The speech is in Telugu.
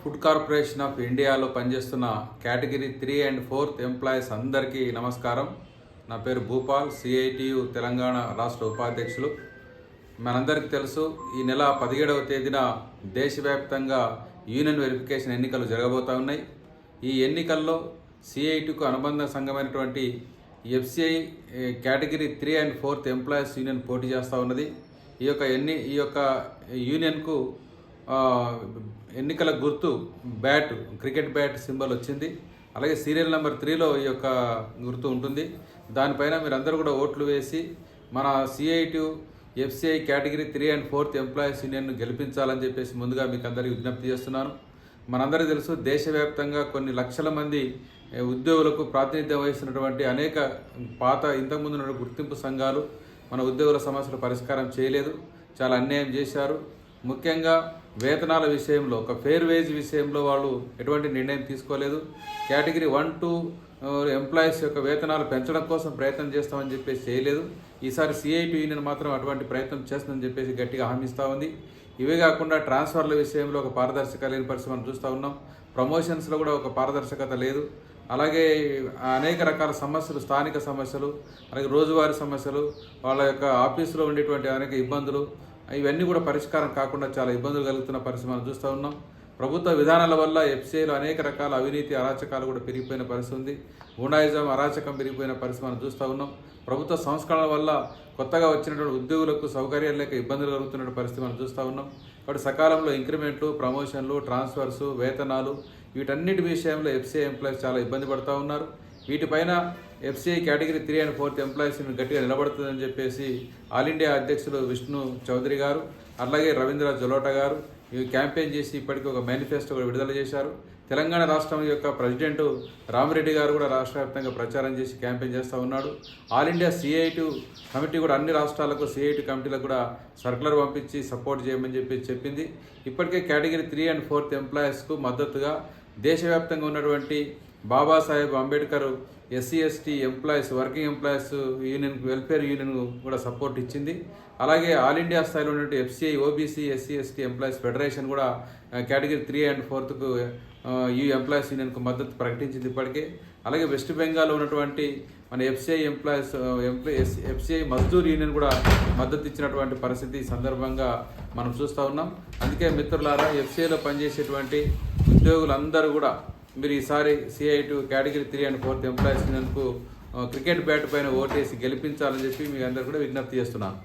ఫుడ్ కార్పొరేషన్ ఆఫ్ ఇండియాలో పనిచేస్తున్న category three and fourth employees అందరికీ నమస్కారం. నా పేరు భూపాల్ సిఐటియు తెలంగాణ రాష్ట్ర ఉపాధ్యక్షులు. మనందరికీ తెలుసు ఈ నెల పదిహేడవ తేదీన దేశవ్యాప్తంగా యూనియన్ వెరిఫికేషన్ ఎన్నికలు జరగబోతా ఉన్నాయి. ఈ ఎన్నికల్లో సిఐటికు అనుబంధ సంఘమైనటువంటి FCI category three and fourth employees union పోటీ చేస్తూ ఉన్నది. ఈ యొక్క ఎన్ని ఈ యొక్క యూనియన్కు ఎన్నికల గుర్తు బ్యాట్ క్రికెట్ బ్యాట్ సింబల్ వచ్చింది. అలాగే సీరియల్ నెంబర్ త్రీలో ఈ యొక్క గుర్తు ఉంటుంది. దానిపైన మీరు అందరూ కూడా ఓట్లు వేసి మన CIT FCI category three and fourth employees యూనియన్ను గెలిపించాలని చెప్పేసి ముందుగా మీకు అందరికీ విజ్ఞప్తి చేస్తున్నాను. మనందరికీ తెలుసు దేశవ్యాప్తంగా కొన్ని లక్షల మంది ఉద్యోగులకు ప్రాతినిధ్యం వహిస్తున్నటువంటి అనేక పాత ఇంతకుముందు గుర్తింపు సంఘాలు మన ఉద్యోగుల సమస్యల పరిష్కారం చేయలేదు. చాలా అన్యాయం చేశారు. ముఖ్యంగా వేతనాల విషయంలో ఒక ఫేర్ వేజ్ విషయంలో వాళ్ళు ఎటువంటి నిర్ణయం తీసుకోలేదు. కేటగిరీ వన్ టూ ఎంప్లాయీస్ యొక్క వేతనాలు పెంచడం కోసం ప్రయత్నం చేస్తామని చెప్పేసి చేయలేదు. ఈసారి సిఐటి యూనియన్ మాత్రం అటువంటి ప్రయత్నం చేస్తుందని చెప్పేసి గట్టిగా హామీస్తూ ఉంది. ఇవే కాకుండా ట్రాన్స్ఫర్ల విషయంలో ఒక పారదర్శక లేని పరిస్థితి మనం చూస్తూ ఉన్నాం. ప్రమోషన్స్లో కూడా ఒక పారదర్శకత లేదు. అలాగే అనేక రకాల సమస్యలు స్థానిక సమస్యలు అలాగే రోజువారీ సమస్యలు వాళ్ళ యొక్క ఆఫీసులో ఉండేటువంటి అనేక ఇబ్బందులు ఇవన్నీ కూడా పరిష్కారం కాకుండా చాలా ఇబ్బందులు కలుగుతున్న పరిస్థితి మనం చూస్తూ ఉన్నాం. ప్రభుత్వ విధానాల వల్ల ఎఫ్సీఐలో అనేక రకాల అవినీతి అరాచకాలు కూడా పెరిగిపోయిన పరిస్థితి ఉంది. గుండాయిజం అరాచకం పెరిగిపోయిన పరిస్థితి మనం చూస్తూ ఉన్నాం. ప్రభుత్వ సంస్కరణల వల్ల కొత్తగా వచ్చినటువంటి ఉద్యోగులకు సౌకర్యాలు లేక ఇబ్బందులు కలుగుతున్న పరిస్థితి మనం చూస్తూ ఉన్నాం. కాబట్టి సకాలంలో ఇంక్రిమెంట్లు ప్రమోషన్లు ట్రాన్స్ఫర్స్ వేతనాలు వీటన్నిటి విషయంలో ఎఫ్సీఐ ఎంప్లాయీస్ చాలా ఇబ్బంది పడుతూ ఉన్నారు. వీటిపైన FCI category three and fourth employees గట్టిగా నిలబడుతుందని చెప్పేసి ఆల్ ఇండియా అధ్యక్షులు విష్ణు చౌదరి గారు అలాగే రవీంద్ర జొలోట గారు ఇవి క్యాంపెయిన్ చేసి ఇప్పటికీ ఒక మేనిఫెస్టో కూడా విడుదల చేశారు. తెలంగాణ రాష్ట్రం యొక్క ప్రెసిడెంట్ రామిరెడ్డి గారు కూడా రాష్ట్ర వ్యాప్తంగా ప్రచారం చేసి క్యాంపెయిన్ చేస్తూ ఉన్నాడు. ఆల్ ఇండియా సిఐటి కమిటీ కూడా అన్ని రాష్ట్రాలకు సిఐటి కమిటీలకు కూడా సర్కులర్ పంపించి సపోర్ట్ చేయమని చెప్పి చెప్పింది. ఇప్పటికే కేటగిరీ త్రీ అండ్ ఫోర్త్ ఎంప్లాయీస్కు మద్దతుగా దేశవ్యాప్తంగా ఉన్నటువంటి Babasaheb Ambedkar SC ST employees working employees union welfare union కూడా సపోర్ట్ ఇచ్చింది. అలాగే ఆల్ ఇండియా స్థాయిలో ఉన్నటువంటి FCI OBC SC ST employees federation కూడా కేటగిరీ త్రీ అండ్ ఫోర్త్కు ఈ ఎంప్లాయీస్ యూనియన్కు మద్దతు ప్రకటించింది ఇప్పటికే. అలాగే వెస్ట్ బెంగాల్లో ఉన్నటువంటి మన FCI employees employees FCI Mazdoor union కూడా మద్దతు ఇచ్చినటువంటి పరిస్థితి సందర్భంగా మనం చూస్తూ ఉన్నాం. అందుకే మిత్రులారా ఎఫ్సీఐలో పనిచేసేటువంటి ఉద్యోగులందరూ కూడా మీరు ఈసారి CITU category three and fourth employees యూనియన్కు cricket bat పైన ఓటేసి గెలిపించాలని చెప్పి మీ అందరు కూడా విజ్ఞప్తి చేస్తున్నాను